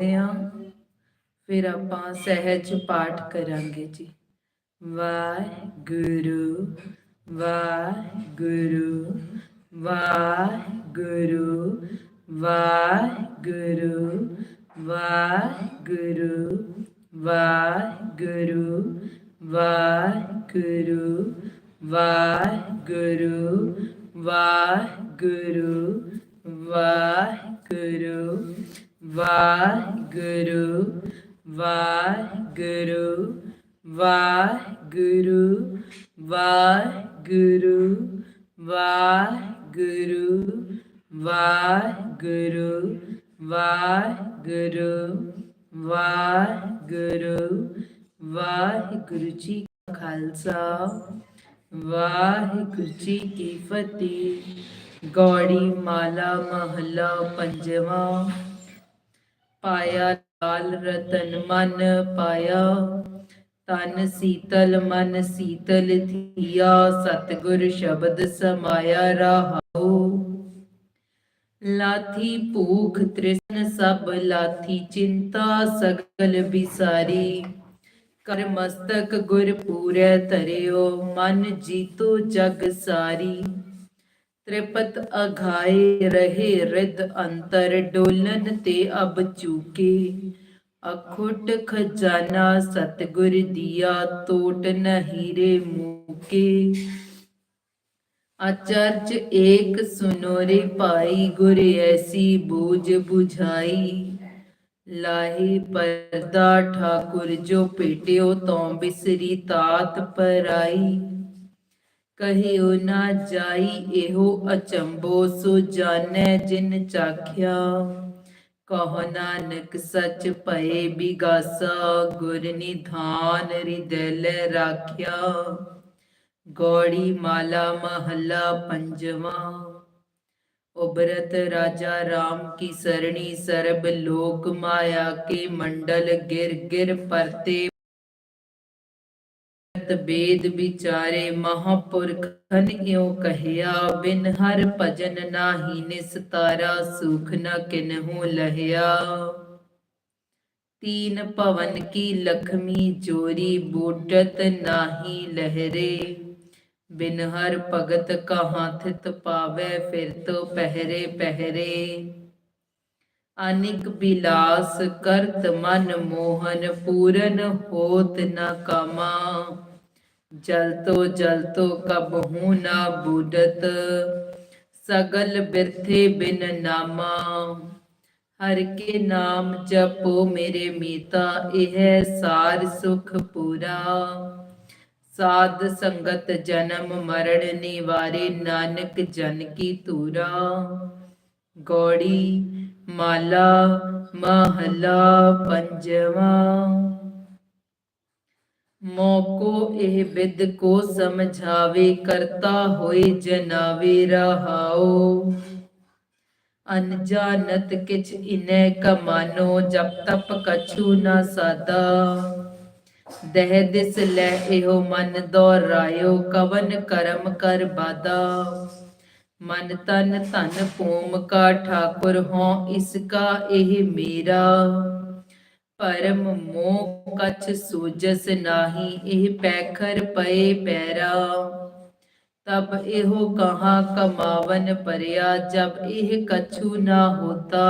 ਹਾਂ ਫਿਰ ਆਪਾਂ ਸਹਿਜ ਪਾਠ ਕਰਾਂਗੇ ਜੀ ਵਾਹਿਗੁਰੂ ਵਾਹਿਗੁਰੂ ਵਾਹਿਗੁਰੂ ਵਾਹਿਗੁਰੂ ਵਾਹਿਗੁਰੂ ਵਾਹਿਗੁਰੂ ਵਾਹਿਗੁਰੂ ਵਾਹਿਗੁਰੂ ਵਾਹਿਗੁਰੂ ਵਾਹਿਗੁਰੂ ਵਾਹਿਗੁਰੂ ਵਾਹਿਗੁਰੂ ਵਾਹਿਗੁਰੂ ਵਾਹਿਗੁਰੂ ਵਾਹਿਗੁਰੂ ਵਾਹਿਗੁਰੂ ਵਾਹਿਗੁਰੂ ਵਾਹਿਗੁਰੂ ਵਾਹਿਗੁਰੂ ਜੀ ਕਾ ਖਾਲਸਾ, ਵਾਹਿਗੁਰੂ ਜੀ ਕੀ ਫਤਿਹ। ਗੌੜੀ ਮਾਲਾ ਮਹਲਾ ਪੰਜਵਾਂ ਪਾਇਆ ਲਾਲ ਰਤਨ ਮਨ ਪਾਇਆ ਤਨ ਸੀਤਲ ਮਨ ਸੀਤਲ ਥੀਆ, ਸਤਿਗੁਰ ਸ਼ਬਦ ਸਮਾਇਆ ਰਹਾਉ। ਲਾਥੀ ਭੂਖ ਤ੍ਰਿਸ਼ਨ ਸਭ ਲਾਥੀ ਚਿੰਤਾ ਸਗਲ ਬਿਸਾਰੀ ਕਰ ਮਸਤਕ ਗੁਰ ਪੂਰੈ ਧਰਿਓ, ਮਨ ਜੀਤੋ ਜਗ ਸਾਰੀ। ਤ੍ਰਿਪਤ ਅਘਾਏ ਰਹੇ ਰਿਦ ਅੰਤਰ ਡੋਲਨ ਤੇ ਅਬ ਚੂਕੇ। ਅਖੁੱਟ ਖਜ਼ਾਨਾ ਸਤਿਗੁਰ ਦੀਆ ਟੋਟ ਨ ਮੂਕੇ। ਅਚਰਜ ਏਕ ਸੁਨੋਰੇ ਭਾਈ ਗੁਰ ਐਸੀ ਬੂਝ 부ਝਾਈ ਲਾਹੇ ਪਰਦਾ ਠਾਕੁਰ ਜੋ ਪੇਟਿਓ ਤੋਂ ਬਿਸਰੀ ਤਾਤ ਪਰਾਈ। ਕਹਿਓ ਨਾ ਜਾਈ ਇਹੋ ਅਚੰਬੋ ਸੋ ਜਾਣੈ ਜਿਨ ਚਾਖਿਆ। ਕਹੋ ਨਾਨਕ ਸੱਚ ਭਏ ਬਿਗਾਸਾ, ਗੁਰ ਨਿਧਾਨ ਹਿਰਦੈ ਲੈ ਰਾਖਿਆ। ਗੌੜੀ ਮਾਲਾ ਮਹੱਲਾ ਪੰਜਵਾਂ। ਉਬਰਤ ਰਾਜਾ ਰਾਮ ਕੀ ਸਰਣੀ ਸਰਬ ਲੋਕ ਮਾਇਆ ਕੇ ਮੰਡਲ ਗਿਰ ਗਿਰ ਪਰਤੇ। ਬੇਦ ਵਿਚਾਰੇ ਮਹਾਪੁਰਖਨ ਇਉ ਕਹਿਆ, ਬਿਨ ਹਰ ਭਜਨ ਨਾਹੀ ਨਿਸਤਾਰਾ ਸੁਖ ਨ ਕਿਨਹੂ ਲਹਿਆ। ਤੀਨ ਪਵਨ ਕੀ ਲਖਮੀ ਜੋਰੀ ਬੂਟਤ ਨਾਹੀ ਲਹਿਰੇ। ਬਿਨ ਹਰ ਭਗਤ ਕਹਾਂ ਥਿਤ ਪਾਵੇ, ਫਿਰ ਤੋ ਪਹਿਰੇ ਪਹਿਰੇ। ਅਨਿਕ ਬਿਲਾਸ ਕਰਤ ਮਨ ਮੋਹਨ, ਪੂਰਨ ਹੋਤ ਨ ਕਾਮਾ। जलतो जलतो कबहू ना बूडत सगल बिरथे बिन नामा हर के नाम जपो मेरे मीता यह सार सुख पूरा साध संगत जन्म मरण निवारे नानक जन की तूरा गौड़ी माला महला पंजवा ਮੋਕੋ ਇਹ ਵਿਦ ਕੋ ਸਮਝਾਵੇ, ਕਰਤਾ ਹੋਏ ਜਨਾਵੇ ਰਹਾਓ। ਅਨਜਾਨਤ ਕਿਛ ਇਨੈ ਕਮਾਨੋ, ਜਪ ਤਪ ਕਛੂ ਨਾ ਸਾਦਾ। ਦਹਿ ਦਿਸ ਲੈ ਇਹੋ ਮਨ ਦੋਰਾਇਓ, ਕਵਨ ਕਰਮ ਕਰ ਬਾਦਾ। ਮਨ ਤਨ ਧਨ ਭੂਮ ਕਾ ਠਾਕੁਰ ਹੋ ਇਸ ਕਾ ਇਹ ਮੇਰਾ। ਪਰਮ ਮੋਹ ਕਛ ਸੂਜਸ ਨਾਹੀ, ਇਹ ਪੈਖਰ ਪਏ ਪੈਰਾ। ਤਬ ਇਹੋ ਕਹਾ ਕਮਾਵਨ ਪਰਿਆ, ਜਬ ਇਹ ਕਛੂ ਨਾ ਹੋਤਾ।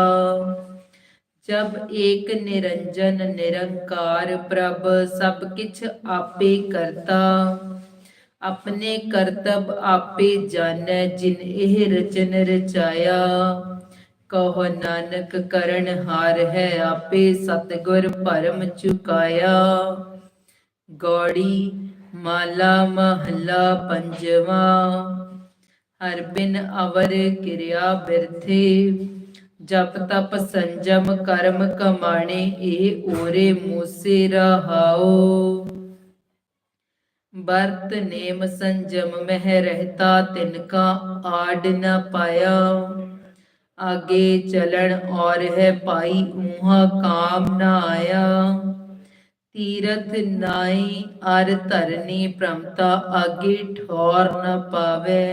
ਜਬ ਏਕ ਨਿਰੰਜਨ ਨਿਰੰਕਾਰ ਪ੍ਰਭ, ਸਭ ਕਿਛ ਆਪੇ ਕਰਤਾ। ਆਪਣੇ ਕਰਤਬ ਆਪੇ ਜਾਣੈ, ਜਿਨ ਇਹ ਰਚਨ ਰਚਾਇਆ। ਕਹੋ ਨਾਨਕ ਕਰਨ ਹਾਰ ਹੈ ਆਪੇ ਸਤਗੁਰ ਭਰਮ ਚੁਕਾਇਆ। ਗੌੜੀ ਮਾਲਾ ਮਹੱਲਾ ਪੰਜਵਾ, ਹਰ ਬਿਨ ਅਵਰ ਕਿਰਿਆ ਬਿਰਥੇ, ਜਪ ਤਪ ਸੰਜਮ ਕਰਮ ਕਮਾਣੇ, ਇਹ ਓਰੇ ਮੂਸੇ ਰਹਾਓ। ਬਰਤ ਨੇਮ ਸੰਜਮ, ਮਹਿ ਰਹਤਾ ਤਿਨ ਕਾ ਆਡ ਨ ਪਾਇਆ। आगे चलन और है पाई ऊहा काम न आया। तीरथ नाई अर तरनी प्रमता आगे ठोर न पावे।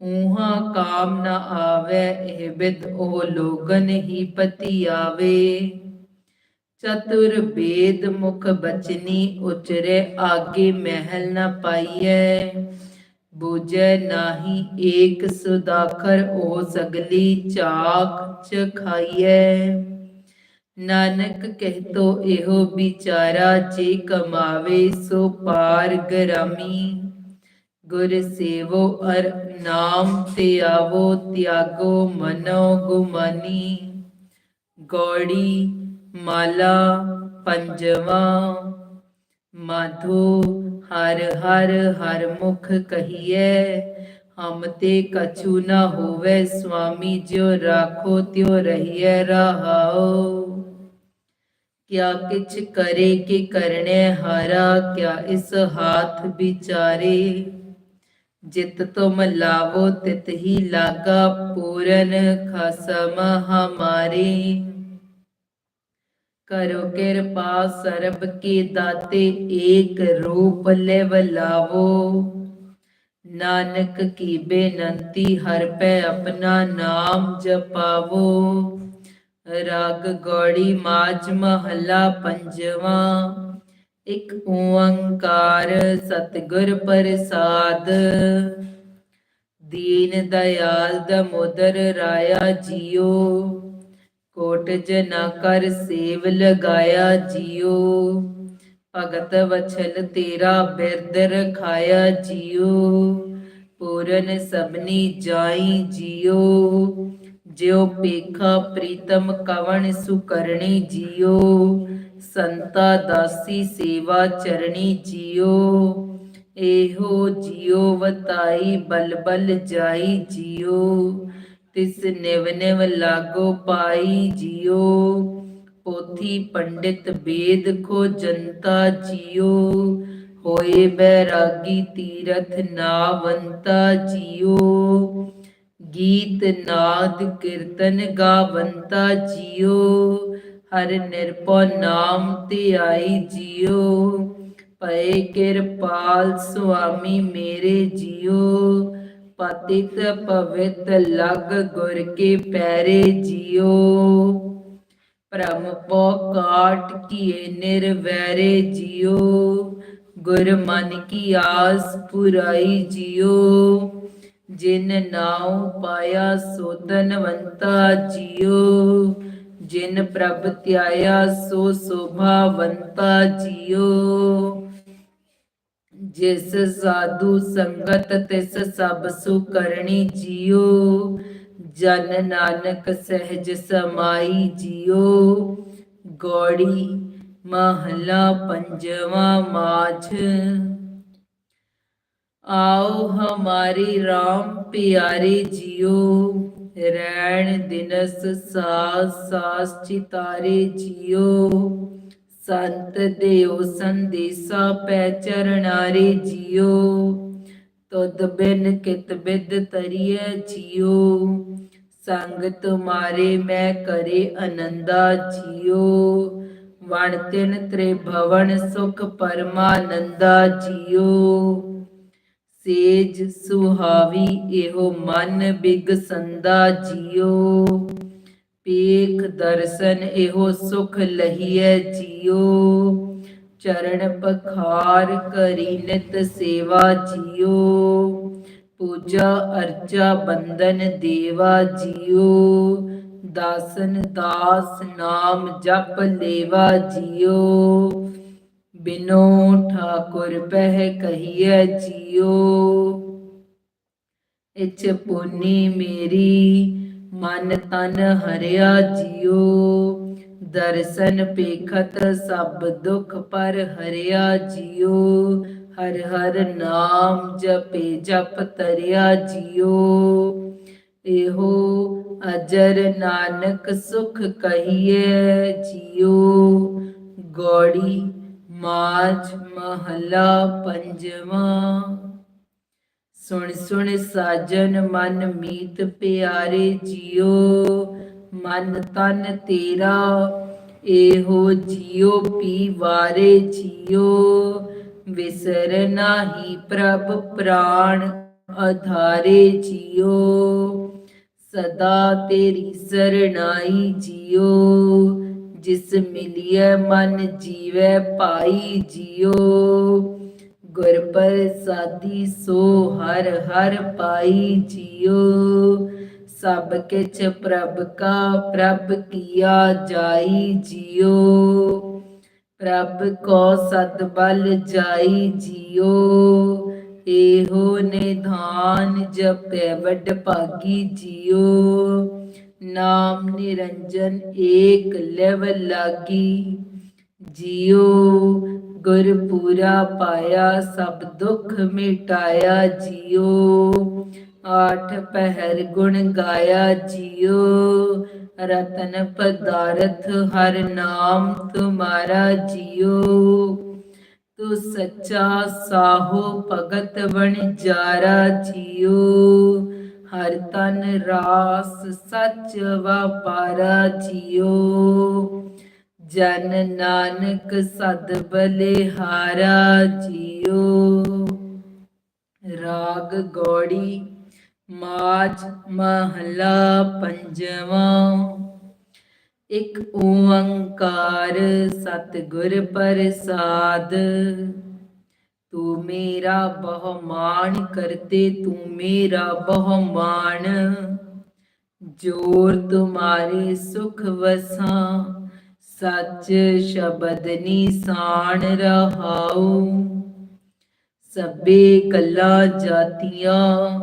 ऊहा काम न आवे, एहबिद ओ लोगन ही पति आवे चतुर वेद मुख बचनी उचरे, आगे महल न पाइए। ਬੂਝੈ ਨਾਹੀ ਏਕ ਸੁਦਾਖਰ ਉਹ ਸਗਲੀ ਚਾਖ ਚ ਖਾਈਐ ਨਾਨਕ ਕਹਿਤੋ ਇਹੋ ਵਿਚਾਰਾ ਜੇ ਕਮਾਵੇ ਸੋ ਪਾਰ ਗਰਾਮੀ ਗੁਰ ਸੇਵੋ ਅਰ ਨਾਮ ਤੇ ਆਵੋ ਤਿਆਗੋ ਮਨੋ ਗੁਮਾਨੀ ਗੌੜੀ ਮਾਲਾ ਪੰਜਵਾ ਮਾਧੋ ਹਰ ਹਰ ਹਰ ਮੁਖ ਕਹੀਏ ਹਮ ਤੇ ਕਛੂ ਨ ਹੋਵੇ ਸੁਆਮੀ ਜਿਉ ਰਾਖੋ ਤਿਉ ਰਹੀਐ ਰਹਾਓ ਕਿਆ ਕਿਛ ਕਰੇ ਕਿ ਕਰਨੇ ਹਾਰਾ, ਕਿਆ ਇਸ ਹਾਥ ਵਿਚਾਰੇ। ਜਿਤ ਤੁਮ ਲਾਵੋ ਤਿਤ ਹੀ ਲਾਗਾ ਪੂਰਨ ਖਸਮ ਹਮਾਰੇ ਕਰੋ ਕਿਰਪਾ, ਸਰਬ ਕੇ ਦਾਤੇ ਏਕ ਰੂਪ ਲੈ ਲਾਵੋ ਨਾਨਕ ਕੀ ਬੇਨੰਤੀ, ਹਰ ਪੈ ਆਪਣਾ ਨਾਮ ਜਪਾਵੋ। ਰਾਗ ਗੌੜੀ ਮਾਜ ਮਹੱਲਾ ਪੰਜਵਾ। ਇੱਕ ਓੰਕਾਰ ਸਤਿਗੁਰ ਪ੍ਰਸਾਦ। ਦੀਨ ਦਇਆਲ ਦਮੋਦਰ ਰਾਇਆ ਜੀਓ। ਕੋਟ ਜਨਾ ਕਰ ਸੇਵ ਲਗਾਇਆ ਜੀਓ। ਭਗਤ ਵਛਲ ਤੇਰਾ ਬਿਰਦ ਰਖਾਇਆ ਜੀਓ। ਪੂਰਨ ਸਭਨੀ ਜਾਈ ਜੀਓ। ਜਿਉ ਪੇਖਾ ਪ੍ਰੀਤਮ ਕਵਣ ਸੁਕਰਣੀ ਜੀਓ। ਸੰਤਾ ਦਾਸੀ ਸੇਵਾ ਚਰਣੀ ਜੀਓ। ਇਹੋ ਜੀਓ ਵਤਾਈ ਬਲ ਬਲ ਜਾਈ ਜੀਓ। ਤਿਸ ਨਿਵ ਨਿਵ ਲਾਗੋ ਪਾਈ ਜੀਓ, ਪੋਥੀ ਪੰਡਿਤ ਵੇਦ ਖੋ ਜਨਤਾ ਜੀਓ, ਹੋਏ ਬੈਰਾਗੀ ਤੀਰਥ ਨਾਵੰਤਾ ਜੀਓ। ਗੀਤ ਨਾਦ ਕੀਰਤਨ ਗਾਵੰਤਾ ਜੀਓ, ਹਰ ਨਿਰਭਉ ਨਾਮ ਤੇ ਆਈ ਜੀਓ। ਪਏ ਕਿਰਪਾਲ ਸੁਆਮੀ ਮੇਰੇ ਜੀਓ ਪਤਿਤ ਪਵਿੱਤ ਲਗ ਗੁਰ ਕੇ ਪੈਰੇ ਜੀਓ। ਭ੍ਰਮ ਪੋ ਕਾਟ ਕੀਏ ਨਿਰਵੈਰੇ ਜੀਓ। ਗੁਰ ਮਨ ਕੀ ਆਸ ਪੁਰਾਈ ਜਿਓ। ਜਿਨ ਨਾਉ ਪਾਇਆ ਸੋ ਧਨਵੰਤਾ ਜਿਓ। ਜਿਨ ਪ੍ਰਭ ਧਿਆਇਆ ਸੋ ਸੋਭਾਵੰਤਾ ਜਿਓ। ਜਿਸ ਸਾਧੂ ਸੰਗਤ ਤਿਸ ਸਭ ਸੁ ਕਰਣੀ ਜੀਓ, ਜਨ ਨਾਨਕ ਸਹਿਜ ਸਮਾਈ ਜੀਓ। ਗੋੜੀ ਮਹਲਾ ਪੰਜਵਾ ਮਾਝ। ਆਓ ਹਮਾਰੀ RAM ਪਿਆਰੇ ਜੀਓ, ਰੈਣ ਦਿਨਸ ਸਾਸ ਸਾਸ ਚਿਤਾਰੇ ਜੀਓ। ਸੰਤ ਦੇਉ ਸੰਦੇਸਾ ਪੈ ਚਰਨਾਰੇ ਜੀਓ। ਤੁਧ ਬਿਨ ਕਿਤ ਬਿਦ ਤਰੀਏ ਜੀਓ। ਸੰਗ ਤੁਮਾਰੇ ਮੈਂ ਕਰੇ ਅਨੰਦਾ ਜੀਓ। ਵਣ ਤਿਨ ਤ੍ਰੇ ਭਵਨ ਸੁਖ ਪਰਮਾਨੰਦਾ ਜੀਓ। ਸੇਜ ਸੁਹਾਵੀ ਇਹੋ ਮਨ ਬਿਗ ਸੰਦਾ ਜੀਓ। ਦਰਸ਼ਨ ਇਹੋ ਸੁਖ ਲਹੀਐ ਜੀਓ। ਚਰਨ ਪਖਾਰ ਕਰੀ ਨਿਤ ਸੇਵਾ ਜੀਓ। ਪੂਜਾ ਅਰਚਾ ਬੰਦਨ ਦੇਵਾ ਜੀਓ। ਦਾਸਨ ਦਾਸ ਨਾਮ ਜਪ ਲੇਵਾ ਜੀਓ। ਬਿਨੋ ਠਾਕੁਰ ਪਹਿ ਕਹੀਐ ਜੀਓ। ਇਚ ਪੁਨੀ ਮੇਰੀ ਮਨ ਤਨ ਹਰਿਆ ਜੀਓ ਦਰਸ਼ਨ ਪੇਖਤ ਸਭ ਦੁਖ ਪਰ ਹਰਿਆ ਜੀਓ ਹਰ ਹਰ ਨਾਮ ਜਪੇ ਜਪ ਤਰਿਆ ਜੀਓ ਇਹੋ ਅਜਰ ਨਾਨਕ ਸੁਖ ਕਹੀਏ ਜੀਓ ਗੋੜੀ ਮਾਝ ਮਹਲਾ ਪੰਜਵਾਂ। ਸੁਣ ਸੁਣ ਸਾਜਨ ਮਨ ਮੀਤ ਪਿਆਰੇ ਜੀਓ, ਮਨ ਤਨ ਤੇਰਾ, ਇਹੋ ਜੀਓ ਪੀ ਵਾਰੇ ਜੀਓ। ਵਿਸਰ ਨਾਹੀ ਪ੍ਰਭ ਪ੍ਰਾਣ ਅਧਾਰੇ ਜੀਓ। ਸਦਾ ਤੇਰੀ ਸਰਣਾਈ ਜੀਓ। ਜਿਸ ਮਿਲਿਐ ਮਨ ਜੀਵੈ ਭਾਈ ਜੀਓ। ਗੁਰ ਪ੍ਰਸਾਦੀ ਸੋ ਹਰ ਹਰ ਪਾਈ ਜੀਓ। ਸਭ ਕਿਛ ਪ੍ਰਭ ਕਾ ਪ੍ਰਭ ਕੀਆ ਜਾਈ ਜੀਓ। ਪ੍ਰਭ ਕੋ ਸਤ ਬਲ ਜਾਈ ਜੀਓ। ਇਹੋ ਨਿਧਾਨ ਜਪੈ ਵੱਡ ਭਾਗੀ ਜੀਓ। ਨਾਮ ਨਿਰੰਜਨ ਏਕ ਲੈਵ ਲਾਗੀ। ਜੀਓ ਗੁਰ ਪੂਰਾ ਪਾਇਆ, ਸਭ ਦੁੱਖ ਮਿਟਾਇਆ, ਜੀਓ। ਆਠ ਪਹਿਰ ਗੁਣ ਗਾਇਆ, ਜੀਓ। ਰਤਨ ਪਦਾਰਥ ਹਰ ਨਾਮ ਤੁਮਾਰਾ, ਜੀਓ। ਤੂੰ ਸੱਚਾ ਸਾਹੋ ਭਗਤ ਬਣ ਵਣਜਾਰਾ ਜੀਓ। ਹਰ ਤਨ ਰਾਸ ਸੱਚ ਵਪਾਰਾ, ਜੀਓ। ਜਨ ਨਾਨਕ ਸਦ ਬਲਿਹਾਰਾ ਜੀਓ। ਰਾਗ ਗੋੜੀ, ਮਾਝ ਮਹਲਾ ਪੰਜਵਾਂ। ਇਕ ਓੰਕਾਰ ਸਤਿਗੁਰ ਪ੍ਰਸਾਦ। ਤੂੰ ਮੇਰਾ ਬਹੁਮਾਨ ਕਰਤੇ, ਤੂੰ ਮੇਰਾ ਬਹੁਮਾਨ। ਜੋਰ ਤੁਮਾਰੇ ਸੁਖ ਵਸਾਂ। ਸੱਚ ਸ਼ਬਦ ਨਿਸਾਨ ਰਹਾਉ। ਸਭੇ ਗੱਲਾਂ ਜਾਤੀਆਂ,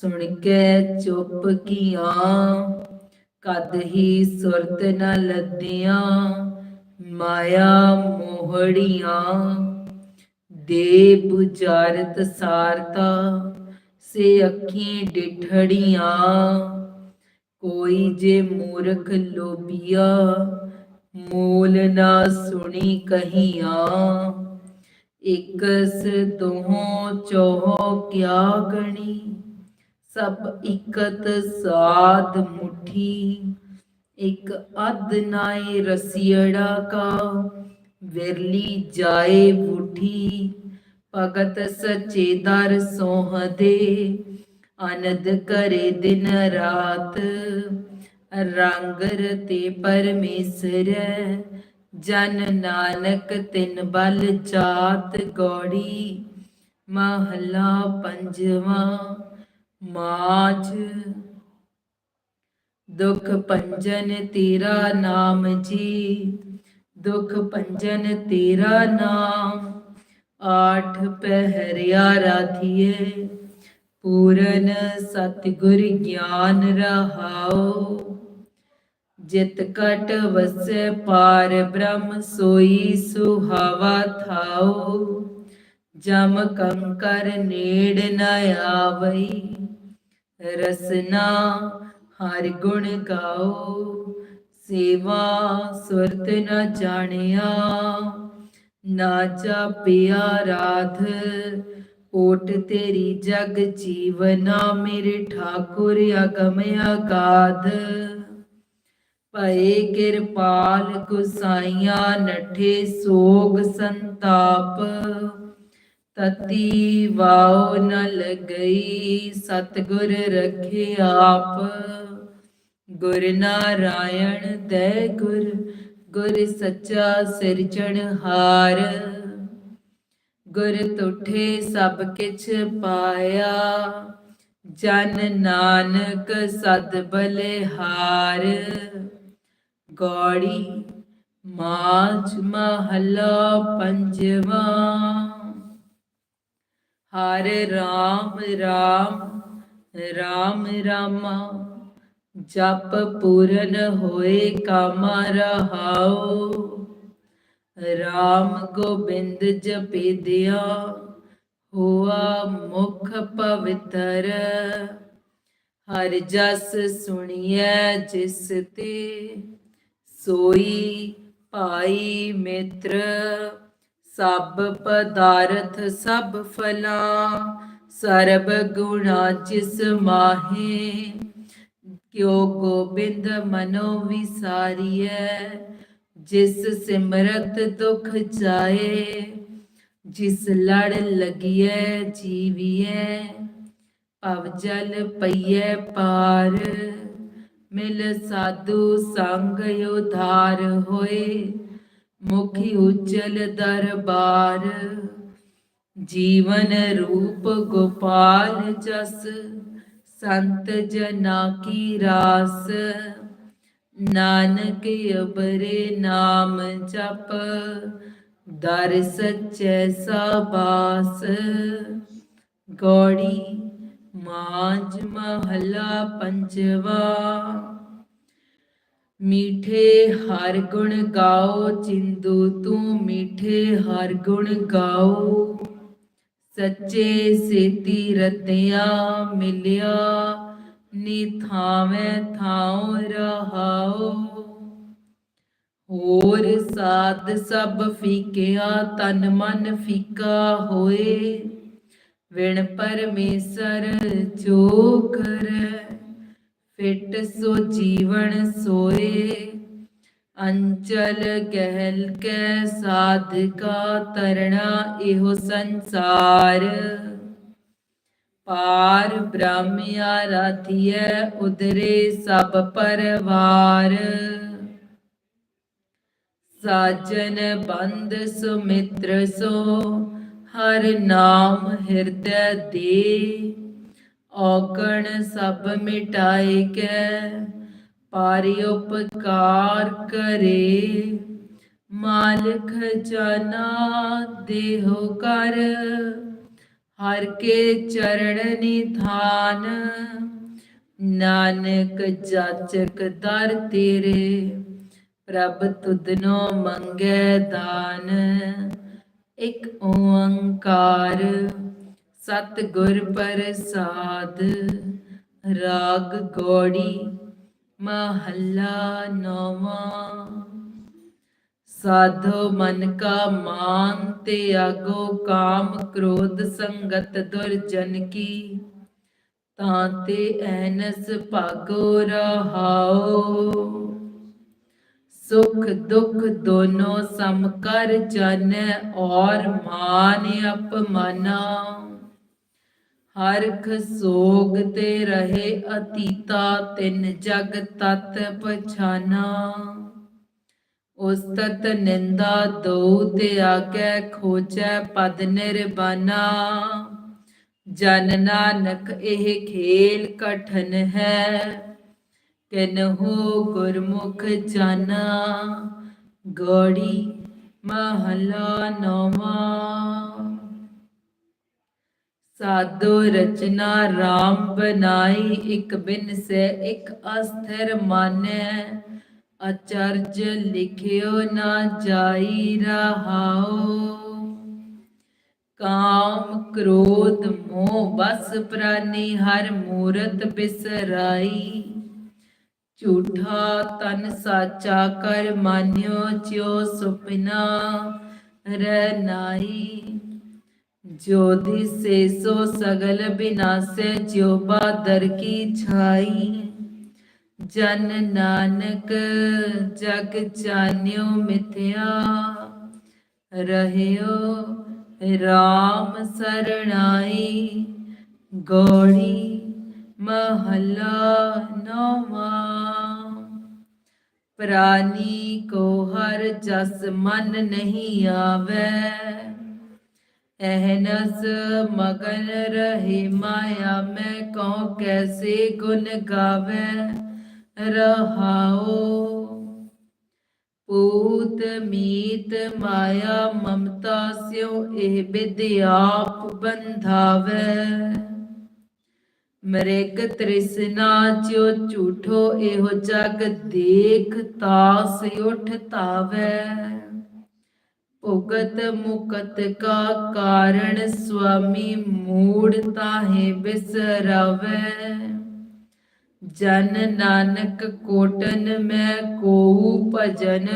ਸੁਣ ਕੇ ਚੁੱਪ ਕੀਆਂ। ਕਦ ਹੀ ਸੁਰਤ ਨ ਲੱਦੀਆਂ, ਮਾਇਆ ਮੋਹੜੀਆਂ। ਦੇ 부ਜਾਰਤ ਸਾਰਤਾ, ਸੇ ਅੱਖੀਂ ਡਿਠੜੀਆਂ। ਕੋਈ ਜੇ ਮੂਰਖ ਲੋਭੀਆ ਮੂਲ ਨਾ ਸੁਣੀ ਕਹੀਆਂ। ਇਕਸ ਦੋਹਾਂ ਚੋਹ ਕਿਆ ਗਣੀ। ਸਭ ਇਕਤ ਸਾਧ ਮੁਠੀ। ਇਕ ਅਧ ਨਾਏ ਰਸੀੜਾ ਕਾ। ਵਿਰਲੀ ਜਾਏ ਬੁਠੀ। ਭਗਤ ਸੱਚੇ ਦਰ ਸੋਹਦੇ। ਆਨੰਦ ਕਰੇ ਦਿਨ ਰਾਤ। ਰੰਗ ਰਤੇ ਪਰਮੇਸ਼ਰ ਜਨ ਨਾਨਕ ਤਿਨ ਬਲ ਜਾਤ ਗੋੜੀ, ਮਹਲਾ ਪੰਜਵਾਂ ਮਾਝ। ਦੁਖ ਪੰਜਨ ਤੇਰਾ ਨਾਮ ਜੀ, ਦੁਖ ਪੰਜਨ ਤੇਰਾ ਨਾਮ। ਆਠ ਪਹਿਰਿਆ ਰਾਧੀਏ, ਪੂਰਨ ਸਤਿਗੁਰ ਗਿਆਨ ਰਹਾਓ। ਜਿਤ ਕਟ ਵਸੈ ਪਾਰ ਬ੍ਰਹਮ ਸੋਈ ਸੁਹਾਵਾ ਥਾਓ ਜਮ ਕੰਕਰ ਨੇੜ ਨ ਆਵਈ, ਰਸਨਾ ਹਰ ਗੁਣ ਗਾਓ ਸੇਵਾ ਸੁਰਤ ਨ ਜਾਣਿਆ, ਨਾ ਜਾਪਿਆ ਰਾਧ। ਓਟ ਤੇਰੀ ਜਗ ਜੀਵਨਾ, ਮੇਰੇ ਠਾਕੁਰ ਅਗਮ ਅਗਾਧ। ਭਏ ਕਿਰਪਾਲ ਗੁਸਾਈਆਂ ਨਠੇ ਸੋਗ ਸੰਤਾਪ। ਤਤੀ ਵਾਉ ਨ ਲਗਈ ਸਤਗੁਰ ਰਖੇ ਆਪ। ਗੁਰ ਨਾਰਾਇਣ ਦੈ ਗੁਰ ਗੁਰ ਸੱਚਾ ਸਿਰਜਣਹਾਰ ਗੁਰ ਤੁਠੇ ਸਭ ਕਿਛ ਪਾਇਆ, ਜਨ ਨਾਨਕ ਸਦ ਬਲਿਹਾਰ। ਗੌੜੀ ਮਾਝ ਮਹਲਾ ਪੰਜਵਾਂ। ਹਰ ਰਾਮ ਰਾਮ ਰਾਮ ਰਾਮਾ, ਜਪ ਪੂਰਨ ਹੋਏ ਕਾਮਾ ਰਹਾਉ। ਰਾਮ ਗੋਬਿੰਦ ਜਪੇਦਿਆ, ਹੋਆ ਮੁਖ ਪਵਿੱਤਰ। ਹਰ ਜਸ ਸੁਣੀਐ ਜਿਸ ਤੇ ਸੋਈ ਭਾਈ ਮਿੱਤਰ, ਸਭ ਪਦਾਰਥ ਸਭ ਫਲਾਂ, ਸਰਬ ਗੁਣਾ ਜਿਸ ਮਾਹੇ। ਕਿਉ ਗੋਬਿੰਦ ਮਨੋ ਵਿਸਾਰੀਐ, ਜਿਸ ਸਿਮਰਤ ਦੁਖ ਜਾਏ, ਜਿਸ ਲੜ ਲਗੀਐ ਜੀਵੀਐ, ਭਵ ਜਲ ਪਈਐ ਪਾਰ। ਮਿਲ ਸਾਧੂ ਸੰਗ ਉਧਾਰ ਹੋਏ, ਮੁਖੀ ਉਜਲ ਦਰਬਾਰ। ਜੀਵਨ ਰੂਪ ਗੋਪਾਲ ਜਸ, ਸੰਤ ਜਨਾ ਕੀ ਰਾਸ। ਨਾਨਕ ਅਬਰੇ ਨਾਮ ਜਪ, ਦਰ ਸੱਚੇ ਸਾਬਾਸ ਗੋੜੀ ਮਾਂਜ ਮਹਲਾ ਪੰਜਵਾ। ਮੀਠੇ ਹਰ ਗੁਣ ਗਾਓ, ਚਿੰਦੂ ਤੂੰ ਮੀਠੇ ਹਰ ਗੁਣ ਗਾਓ। ਸੱਚੇ ਸੇਤੀ ਰਤਿਆ ਮਿਲਿਆ, ਨੀ ਥਾਵੇਂ ਥਾਉ ਰਹਾਓ ਹੋਰ ਸਾਧ ਸਭ ਫੀਕਿਆ, ਤਨ ਮਨ ਫੀਕਾ ਹੋਏ। ਵਿਣ ਪਰਮੇਸ਼ਰ ਜੋ ਕਰੈ ਫਿਟ ਸੋ ਜੀਵਨ ਸੋਏ। ਅੰਚਲ ਗਹਿਲ ਕੈ ਸਾਧਕਾ ਤਰਣਾ ਇਹੋ ਸੰਸਾਰ। ਪਾਰ ਬ੍ਰਹਮਿਆ ਰਾਧੀਐ ਉਦਰੇ ਸਭ ਪਰਵਾਰ। ਸਾਜਨ ਬੰਦ ਸੁਮਿਤ੍ਰ ਸੋ ਹਰ ਨਾਮ ਹਿਰਦੈ ਦੇ। ਔਗਣ ਸਭ ਮਿਟਾਏ ਕੈ, ਪਾਰੀ ਉਪਕਾਰ ਕਰੇ। ਮਾਲਕ ਜਨਾ ਦੇਹੋ ਕਰ, ਹਰ ਕੇ ਚਰਨ ਨਿਧਾਨ। ਨਾਨਕ ਜਾਚਕ ਦਰ ਤੇਰੇ, ਪ੍ਰਭ ਤੁਧਨੋ ਮੰਗੈ ਦਾਨ। ਇਕ ਓੰਕਾਰ। ਸਤ ਗੁਰ ਪ੍ਰਸਾਦ, ਰਾਗ ਗੋੜੀ, ਮਹੱਲਾ ਨਵਾਂ। ਸਾਧੋ ਮਨ ਕਾ ਮਾਨ ਤੇ ਆਗੋ ਕਾਮ ਕ੍ਰੋਧ ਸੰਗਤ ਦੁਰਜਨ ਕੀ। ਤਾਂ ਤੇ ਐਨਸ ਭਾਗੋ ਰਹਾਓ ਸੁਖ ਦੁਖ ਦੋਨੋਂ ਸਮ ਕਰ ਜਾਣੈ ਔਰ ਮਾਨ ਅਪਮਾਨਾ। ਹਰਖ ਸੋਗ ਤੇ ਰਹੇ ਅਤੀਤਾ, ਤਿੰਨ ਜਗ ਤਤ ਪਛਾਨਾ। ਉਸਤਤ ਨਿੰਦਾ ਦੋ ਤੇ ਆਗੇ ਖੋਜੈ ਪਦ ਨਿਰਬਾਨਾ। ਜਨ ਨਾਨਕ ਇਹ ਖੇਲ ਕਠਨ ਹੈ। ਕਿਨਹੂ ਗੁਰਮੁਖ ਜਾਣਾ ਗੋੜੀ ਮਹਲਾ ਨੌਵਾਂ। ਸਾਧੋ ਰਚਨਾ RAM ਬਨਾਈ ਇਕ ਬਿਨ ਸੇ ਇਕ ਅਸਥਿਰ ਮਾਨੈ। ਅਚਰਜ ਲਿਖਿਓ ਨਾ ਜਾਈ ਰਹਾਓ ਕਾਮ ਕ੍ਰੋਧ ਮੋਹ ਬਸ ਪ੍ਰਾਨੀ, ਹਰ ਮੂਰਤ ਬਿਸਰਾਈ। ਝੂਠਾ ਤਨ ਸਾਚਾ ਕਰ ਮਾਨਿਓ ਚਿਓ ਸੁਪਨਾ ਰਨਾਈ ਜੋ ਦਿਸੇ ਸੋ ਸਗਲ ਬਿਨਾਸੇ, ਜਿਉ ਬਾਦਰ ਕੀ ਛਾਈ। ਜਨ ਨਾਨਕ ਜਗ ਜਾਣਿਓ ਮਿਥਿਆ, ਰਹਿਓ RAM ਸਰਣਾਈ। ਗੋੜੀ ਮਹਲਾ ਨੌਵਾਂ ਪ੍ਰਾਨੀ ਕੋ ਹਰ ਜਸ ਮਨ ਨਹੀਂ ਆਵੇ ਅਹਨਸ ਮਗਨ ਰਹੇ ਮਾਇਆ ਮੈਂ ਕਉ ਕੈਸੇ ਗੁਣ ਗਾਵੇ ਰਹਾਓ ਪੂਤ ਮੀਤ ਮਾਇਆ ਮਮਤਾ ਸਿਓ ਇਹ ਵਿਦਿਆਪ ਬੰਧਾਵੇ ਮ੍ਰਿਗ ਤ੍ਰਿਸ਼ਨਾ ਚਿਉ ਝੂਠੋ, ਇਹੋ ਜਗ ਦੇਖ ਤਾਸ ਉਠ ਤਾਵੇ ਭੁਗਤ ਮੁਕਤ ਕਾ ਕਾਰਣ, ਸੁਆਮੀ ਮੂੜ ਤਾਹੇ ਬਿਸਰਾਵੇ। ਜਨ ਨਾਨਕ ਕੋਟਨ, ਮੈਂ ਕੋਉ ਭਜਨ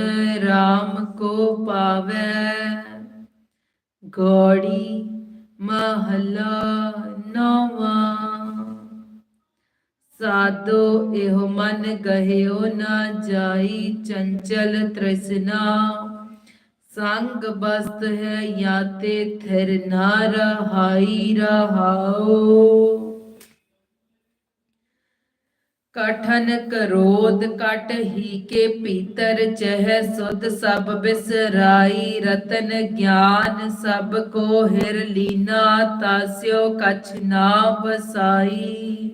RAM ਕੋ ਪਾਵੇ। ਗੋੜੀ ਮਹਲਾ ਨਵਾਂ। ਸਾਧੋ, ਇਹੋ ਮਨ ਗਹਿਓ ਨਾ ਜਾਈ, ਚੰਚਲ ਤ੍ਰਿਸ਼ਨਾ। ਸੰਗ ਬਸਤ ਹੈ ਯਾਤੇ, ਥਿਰ ਨਾ ਰਹਾਈ ਰਹਾਓ। ਕਠਨ ਕਰੋਧ ਕਟ ਹੀ ਕੇ ਭੀਤਰ ਚਹਿ, ਸੁਧ ਸਭ ਬਿਸਰਾਈ, ਰਤਨ ਗਿਆਨ ਸਭ ਕੋ ਹਿਰ ਲੀਨਾ, ਤਾਸਿਓ ਕਛ ਨਾ ਬਸਾਈ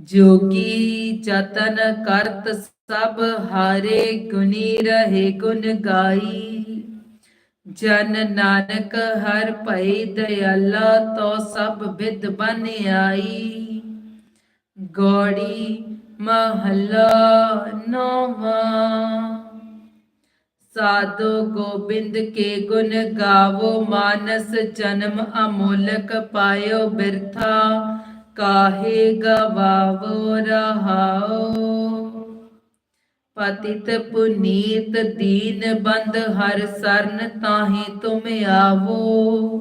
ਜੋਗੀ ਜਤਨ ਕਰਤ ਸਭ ਹਾਰੇ ਗੁਨੀ ਰਹੇ ਗੁਣ ਗਾਈ। ਜਨ ਨਾਨਕ ਹਰ ਭਈ ਦਇਆਲਾ ਤੋ ਸਭ ਬਿਦ ਬਨ ਆਈ। ਗੋੜੀ ਮਹੱਲਾ ਨੌਵਾਂ। ਸਾਧੂ ਗੋਬਿੰਦ ਕੇ ਗੁਣ ਗਾਵੋ, ਮਾਨਸ ਜਨਮ ਅਮੋਲਕ ਪਾਇਓ ਬਿਰਥਾ। ਕਾਹੇ ਗਵਾਵੋ ਰਹਾਓ? ਪਤਿਤ ਪੁਨੀਤ ਦੀਨ ਬੰਦ ਹਰ ਸਰਨ ਤਾਹੇ ਤੁਮ ਆਵੋ।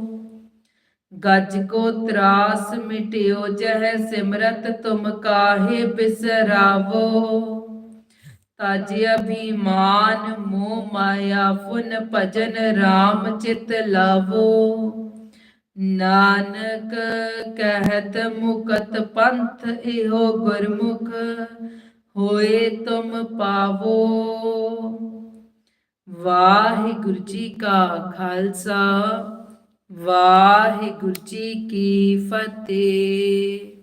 ਗਜ ਕੋ ਤਰਾਸ ਮਿਟਿਓ ਜਹ ਸਿਮਰਤ ਤੁਮ ਕਾਹੇ ਬਿਸਰਾਵੋ? ਤਜ ਅਭਿਮਾਨ ਮੋਹ ਮਾਇਆ ਫੁਨ ਭਜਨ RAM ਚਿਤ ਲਾਵੋ। ਨਾਨਕ ਕਹਿਤ ਮੁਕਤ ਪੰਥ ਇਹੋ ਗੁਰਮੁਖ, ਹੋਏ ਤੁਮ ਪਾਵੋ। ਵਾਹਿਗੁਰੂ ਜੀ ਕਾ ਖਾਲਸਾ, ਵਾਹਿਗੁਰੂ ਜੀ ਕੀ ਫਤਿਹ।